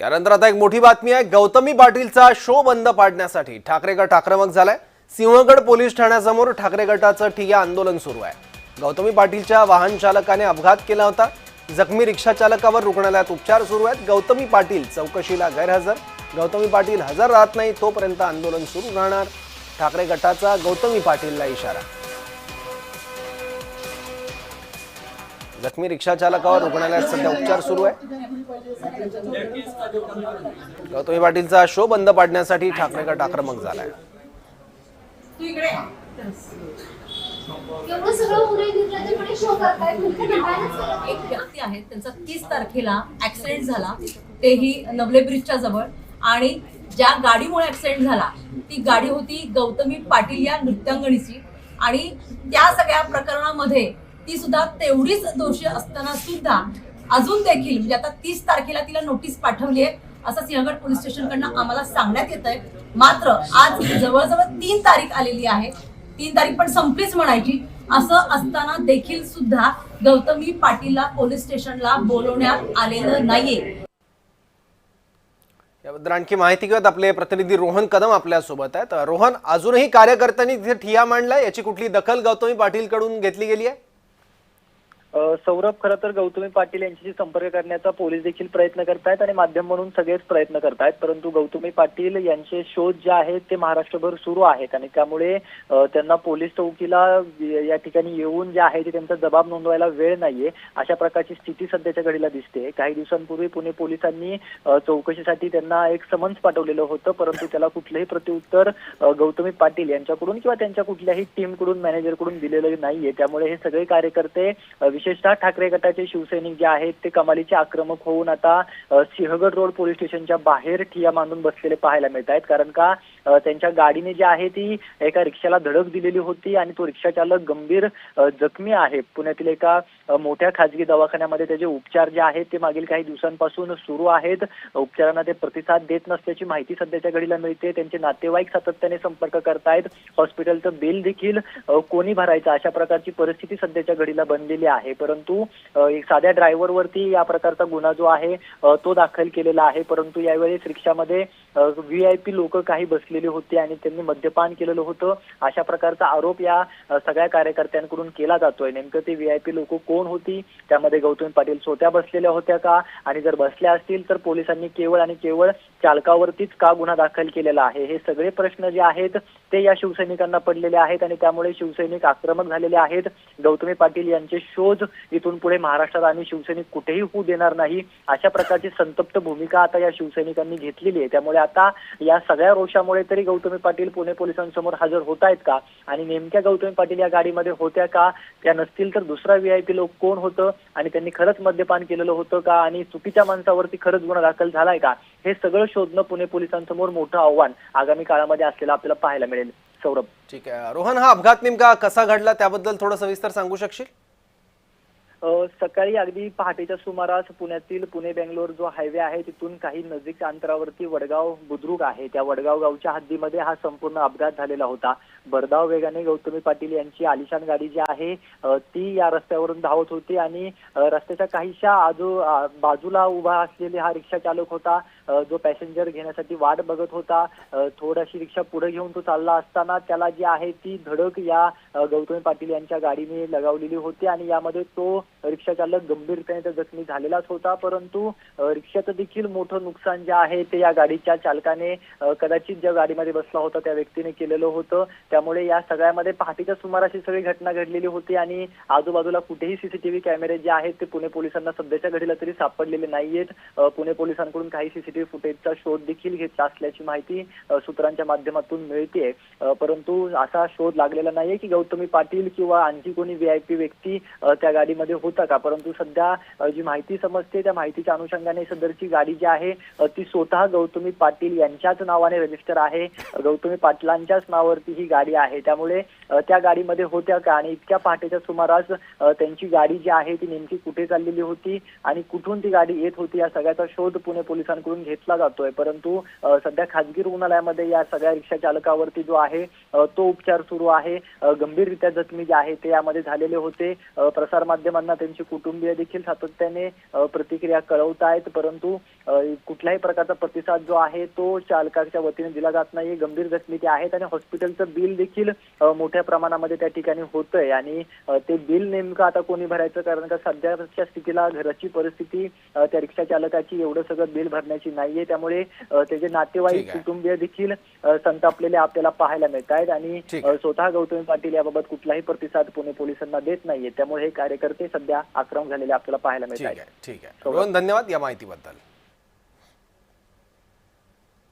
यानंतर आता एक मोठी बातमी आहे. गौतमी पाटीलचा शो बंद पाडण्यासाठी ठाकरे गट आक्रमक झालाय. सिंहगड पोलीस ठाण्यासमोर ठाकरे गटाचं ठिय्या आंदोलन सुरू आहे. गौतमी पाटीलच्या वाहन चालकाने अपघात केला होता. जखमी रिक्षा चालकावर रुग्णालयात उपचार सुरू आहेत. गौतमी पाटील चौकशीला गैरहजर. गौतमी पाटील हजर राहत नाही तोपर्यंत आंदोलन सुरू राहणार. ठाकरे गटाचा गौतमी पाटीलला इशारा जखमी रिक्षा चालकावर रुग्णालयात सध्या उपचार सुरू आहे. गौतमी पाटीलचा शो बंद पाडण्यासाठी ठाकरे गट आक्रमक झालाय. एक व्यक्ती आहे त्यांचा तीस तारखेला ऍक्सिडेंट झाला. तेही नवले ब्रिजच्या जवळ. आणि ज्या गाडीमुळे ऍक्सिडेंट झाला ती गाडी होती गौतमी पाटील या नृत्यांगणीची. आणि त्या सगळ्या प्रकरणामध्ये ती सुद्धा तेवढीच दोषी असताना सुद्धा अजून देखील म्हणजे आता तीस तारखेला तिला नोटीस पाठवली आहे असं सिंहगड पोलीस स्टेशनकडनं आम्हाला सांगण्यात येत आहे मात्र आज जवळजवळ तीन तारीख आलेली आहे. तीन तारीख पण संपलीच म्हणायची. असं असताना देखील सुद्धा गौतमी पाटीलला पोलीस स्टेशनला बोलवण्यात आलेलं नाहीये. याबद्दल आणखी माहिती घेऊयात. आपले प्रतिनिधी रोहन कदम आपल्यासोबत आहेत. रोहन अजूनही कार्यकर्त्यांनी तिथे ठिया मांडला याची कुठली दखल गौतमी पाटील कडून घेतली गेली आहे? सौरभ खरं तर गौतमी पाटील यांच्याशी संपर्क करण्याचा पोलीस देखील प्रयत्न करतायत आणि माध्यम म्हणून सगळेच प्रयत्न करतायत. परंतु गौतमी पाटील यांचे शोध जे आहेत ते महाराष्ट्रभर सुरू आहेत आणि त्यामुळे त्यांना पोलीस चौकीला या ठिकाणी येऊन जे आहे ते त्यांचा जबाब नोंदवायला वेळ नाहीये. अशा प्रकारची स्थिती सध्याच्या घडीला दिसते. काही दिवसांपूर्वी पुणे पोलिसांनी चौकशीसाठी त्यांना एक समन्स पाठवलेलं होतं. परंतु त्याला कुठलंही प्रत्युत्तर गौतमी पाटील यांच्याकडून किंवा त्यांच्या कुठल्याही टीमकडून मॅनेजरकडून दिलेलं नाहीये. त्यामुळे हे सगळे कार्यकर्ते विशेषतः ठाकरे गटाचे शिवसैनिक जे आहेत ते कमालीचे आक्रमक होऊन आता सिंहगड रोड पोलीस स्टेशनच्या बाहेर ठिया मांडून बसलेले पाहायला मिळत आहेत कारण का त्यांच्या गाडीने जी आहे ती एका रिक्षाला धडक दिलेली होती आणि तो रिक्षा चालक गंभीर जखमी आहे. पुण्यातील एका मोठ्या खाजगी दवाखान्यामध्ये त्याचे उपचार जे आहेत ते मागील काही दिवसांपासून सुरू आहेत. उपचारांना ते प्रतिसाद देत नसल्याची माहिती सध्याच्या घडीला मिळते. त्यांचे नातेवाईक सातत्याने संपर्क करतायत. हॉस्पिटलचं बिल देखील कोणी भरायचं अशा प्रकारची परिस्थिती सध्याच्या घडीला बनलेली आहे. परंतु एक साध्या ड्रायव्हरवरती या प्रकारचा गुन्हा जो आहे तो दाखल केलेला आहे. परंतु यावेळेस रिक्षामध्ये व्ही आय पी लोक काही घेतलेली होती आणि त्यांनी मद्यपान केलेलं होतं. अशा प्रकारचा आरोप या सगळ्या कार्यकर्त्यांकडून केला जातोय. नेमकं ते व्ही आय पी लोक कोण होती? त्यामध्ये गौतमी पाटील स्वतः बसलेल्या होत्या का? आणि जर बसल्या असतील तर पोलिसांनी केवळ आणि केवळ चालकावरतीच का गुन्हा दाखल केलेला आहे? हे सगळे प्रश्न जे आहेत ते या शिवसैनिकांना पडलेले आहेत आणि त्यामुळे शिवसैनिक आक्रमक झालेले आहेत. गौतमी पाटील यांचे शोध इथून पुढे महाराष्ट्रात आणि शिवसैनिक कुठेही होऊ देणार नाही. अशा प्रकारची संतप्त भूमिका आता या शिवसैनिकांनी घेतलेली आहे. त्यामुळे आता या सगळ्या रोषामुळे तरी गौतमी पाटील पुणे पोलिसांसमोर हजर होत आहेत का? आणि नेमक्या गौतमी पाटील या गाडीमध्ये होत्या का? त्या नसतील तर दुसरा व्हीआयपी लोक कोण होतं? आणि त्यांनी खरंच मद्यपान केलेलं होतं का? आणि चुकीच्या माणसावरती खरंच गुन्हा दाखल झालाय का? हे सगळं शोधणं पुणे पोलिसांसमोर मोठं आव्हान आगामी काळामध्ये असलेलं आपल्याला पाहायला मिळेल. सौरभ. ठीक आहे. रोहन हा अपघात नेमका कसा घडला? त्याबद्दल थोडं सविस्तर सांगू शकशील? सकाळी अगदी पहाटेच्या सुमारास पुण्यातील पुणे बेंगलोर जो हायवे आहे तिथून काही नजीक अंतरावरती वडगाव बुद्रुक आहे. त्या वडगाव गावच्या हद्दीमध्ये हा संपूर्ण अपघात झालेला होता. भरधाव वेगाने गौतमी पाटील यांची आलिशान गाडी जी आहे ती या रस्त्यावरून धावत होती आणि रस्त्याच्या काहीशा आजू बाजूला उभा असलेले हा रिक्षा चालक होता. जो पॅसेंजर घेण्यासाठी वाट बघत होता अ, थोडीशी रिक्षा पुढे घेऊन तो चालला असताना त्याला जी आहे ती धडक या गौतमी पाटील यांच्या गाडीने लगावलेली होती आणि यामध्ये तो रिक्षा चालक गंभीरपणे तर जखमी झालेलाच होता. परंतु रिक्षाचं देखील मोठं नुकसान जे आहे ते या गाडीच्या चालकाने कदाचित ज्या गाडीमध्ये बसला होता त्या व्यक्तीने केलेलं होतं. त्यामुळे या सगळ्यामध्ये पहाटेच्या सुमारास ही सगळी घटना घडलेली होती आणि आजूबाजूला कुठेही सीसीटीव्ही कॅमेरे जे आहेत ते पुणे पोलिसांना सध्याच्या घडीला तरी सापडलेले नाहीयेत. पुणे पोलिसांकडून काही सीसीटीव्ही फुटेजचा शोध देखील घेतला असल्याची माहिती सूत्रांच्या माध्यमातून मिळते परंतु असा शोध लागलेला नाहीये की गौतमी पाटील किंवा आणखी कोणी व्हीआयपी व्यक्ती त्या गाडीमध्ये होता का? परंतु सध्या जी माहिती समजते त्या माहितीच्या अनुषंगाने सदरची गाडी जी आहे ती स्वतः गौतमी पाटील यांच्याच नावाने रजिस्टर आहे. गौतमी पाटलांच्याच नावावरती ही गाडी आहे. त्यामुळे त्या गाडीमध्ये होत्या का? आणि इतक्या पहाटेच्या सुमारास त्यांची गाडी जी आहे ती नेमकी कुठे चाललेली होती? आणि कुठून ती गाडी येत होती? या सगळ्याचा शोध पुणे पोलिसांकडून घेतला जातोय. परंतु सध्या खाजगी रुग्णालयामध्ये या सगळ्या रिक्षा चालकावरती जो आहे तो उपचार सुरू आहे. गंभीररित्या जखमी जे आहे ते यामध्ये झालेले होते. प्रसारमाध्यमांना त्यांची कुटुंबीय देखील सातत्याने प्रतिक्रिया कळवत आहेत. परंतु कुठल्याही प्रकारचा प्रतिसाद जो आहे तो चालकाच्या वतीने दिला जात नाही गंभीर जखमी ते आहेत आणि हॉस्पिटलचं बिल देखील मोठ्या प्रमाणामध्ये त्या ठिकाणी होतंय. आणि ते बिल नेमकं आता कोणी भरायचं? कारण का सध्याच्या स्थितीला घराची परिस्थिती त्या रिक्षा चालकाची एवढं सगळं बिल भरण्याची नाहीये. त्यामुळे त्याचे नातेवाईक. कुटुंबीय देखील संतापलेले आपल्याला पाहायला मिळत आहेत आणि स्वतः गौतमी पाटील याबाबत कुठलाही प्रतिसाद पुणे पोलिसांना देत नाहीये. त्यामुळे हे कार्यकर्ते सध्या आक्रमक झालेले आपल्याला पाहायला मिळत आहेत आहे ठीक आहे. रोहन धन्यवाद या माहितीबद्दल.